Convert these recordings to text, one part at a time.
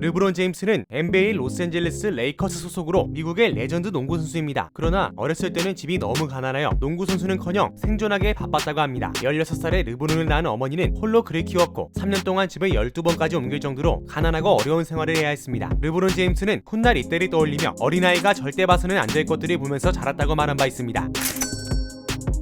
르브론 제임스는 NBA 로스앤젤레스 레이커스 소속으로 미국의 레전드 농구 선수입니다. 그러나 어렸을 때는 집이 너무 가난하여 농구 선수는커녕 생존하기에 바빴다고 합니다. 16살에 르브론을 낳은 어머니는 홀로 그를 키웠고 3년 동안 집을 12번까지 옮길 정도로 가난하고 어려운 생활을 해야 했습니다. 르브론 제임스는 훗날 이때를 떠올리며 어린아이가 절대 봐서는 안 될 것들을 보면서 자랐다고 말한 바 있습니다.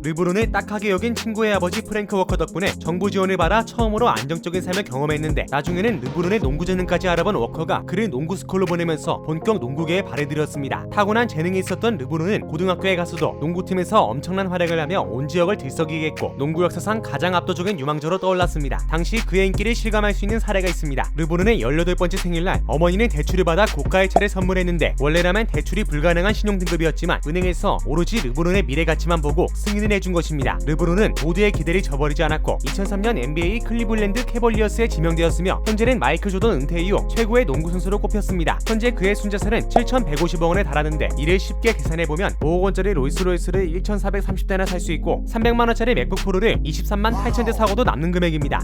르브론을 딱하게 여긴 친구의 아버지 프랭크 워커 덕분에 정부 지원을 받아 처음으로 안정적인 삶을 경험했는데 나중에는 르브론의 농구 재능까지 알아본 워커가 그를 농구 스쿨로 보내면서 본격 농구계에 발을 들였습니다. 타고난 재능이 있었던 르브론은 고등학교에 가서도 농구팀에서 엄청난 활약을 하며 온 지역을 들썩이게 했고 농구 역사상 가장 압도적인 유망주로 떠올랐습니다. 당시 그의 인기를 실감할 수 있는 사례가 있습니다. 르브론의 18번째 생일날 어머니는 대출을 받아 고가의 차를 선물했는데 원래라면 대출이 불가능한 신용등급이었지만 은행에서 오로지 르브론의 미래 가치만 보고 승인을 해준 것입니다. 르브론은 모두의 기대를 저버리지 않았고 2003년 NBA 클리블랜드 캐벌리어스에 지명되었으며 현재는 마이클 조던 은퇴 이후 최고의 농구 선수로 꼽혔습니다. 현재 그의 순자산은 7,150억 원에 달하는데 이를 쉽게 계산해 보면 5억 원짜리 로이스로이스를 1,430대나 살 수 있고 300만 원짜리 맥북 프로를 23만 8천 대 사고도 남는 금액입니다.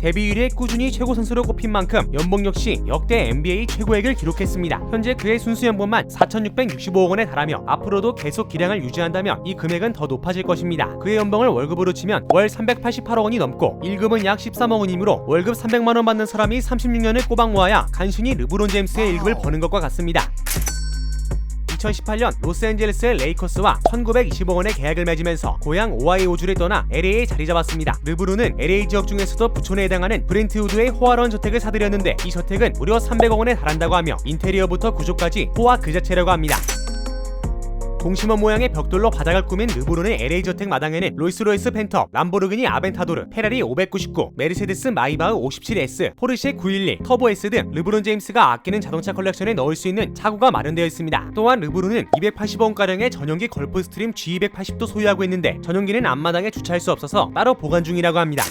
데뷔 이래 꾸준히 최고 선수로 꼽힌 만큼 연봉 역시 역대 NBA 최고액을 기록했습니다. 현재 그의 순수 연봉만 4,665억 원에 달하며 앞으로도 계속 기량을 유지한다면 이 금액은 더 높아질 것입니다. 그의 연봉을 월급으로 치면 월 388억 원이 넘고 1급은 약 13억 원이므로 월급 300만 원 받는 사람이 36년을 꼬박 모아야 간신히 르브론 제임스의 1급을 버는 것과 같습니다. 2018년 로스앤젤레스의 레이커스와 1920억 원의 계약을 맺으면서 고향 오하이오주를 떠나 LA에 자리 잡았습니다. 르브론은 LA 지역 중에서도 부촌에 해당하는 브렌트우드의 호화로운 저택을 사들였는데 이 저택은 무려 300억 원에 달한다고 하며 인테리어부터 구조까지 호화 그 자체라고 합니다. 동심원 모양의 벽돌로 바닥을 꾸민 르브론의 LA 저택 마당에는 로이스로이스 펜터, 람보르기니 아벤타도르, 페라리 599, 메르세데스 마이바흐 57S, 포르쉐 911, 터보 S 등 르브론 제임스가 아끼는 자동차 컬렉션에 넣을 수 있는 차고가 마련되어 있습니다. 또한 르브론은 280원 가량의 전용기 걸프 스트림 G280도 소유하고 있는데 전용기는 앞마당에 주차할 수 없어서 따로 보관 중이라고 합니다.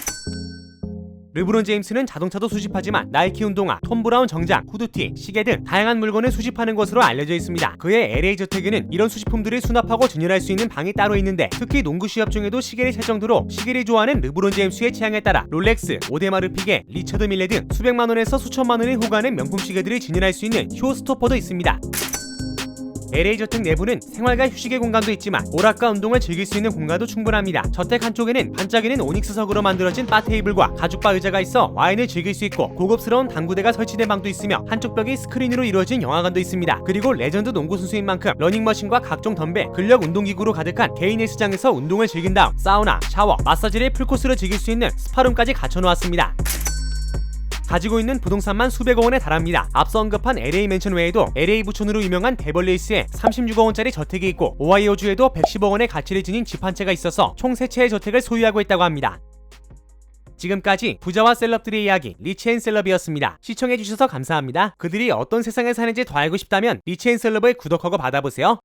르브론 제임스는 자동차도 수집하지만 나이키 운동화, 톰 브라운 정장, 후드티, 시계 등 다양한 물건을 수집하는 것으로 알려져 있습니다. 그의 LA 저택에는 이런 수집품들을 수납하고 진열할 수 있는 방이 따로 있는데 특히 농구 시합 중에도 시계를 살 정도로 시계를 좋아하는 르브론 제임스의 취향에 따라 롤렉스, 오데마르 피게, 리처드 밀레 등 수백만 원에서 수천만 원을 호가하는 명품 시계들을 진열할 수 있는 쇼스토퍼도 있습니다. LA 저택 내부는 생활과 휴식의 공간도 있지만 오락과 운동을 즐길 수 있는 공간도 충분합니다. 저택 한쪽에는 반짝이는 오닉스석으로 만들어진 바 테이블과 가죽바 의자가 있어 와인을 즐길 수 있고 고급스러운 당구대가 설치된 방도 있으며 한쪽 벽이 스크린으로 이루어진 영화관도 있습니다. 그리고 레전드 농구 선수인 만큼 러닝머신과 각종 덤벨, 근력 운동기구로 가득한 개인 헬스장에서 운동을 즐긴 다음 사우나, 샤워, 마사지를 풀코스로 즐길 수 있는 스파룸까지 갖춰놓았습니다. 가지고 있는 부동산만 수백억 원에 달합니다. 앞서 언급한 LA 맨션 외에도 LA 부촌으로 유명한 베벌리힐스에 36억 원짜리 저택이 있고 오하이오주에도 110억 원의 가치를 지닌 집 한 채가 있어서 총 3채의 저택을 소유하고 있다고 합니다. 지금까지 부자와 셀럽들의 이야기 리치앤 셀럽이었습니다. 시청해주셔서 감사합니다. 그들이 어떤 세상에 사는지 더 알고 싶다면 리치앤 셀럽을 구독하고 받아보세요.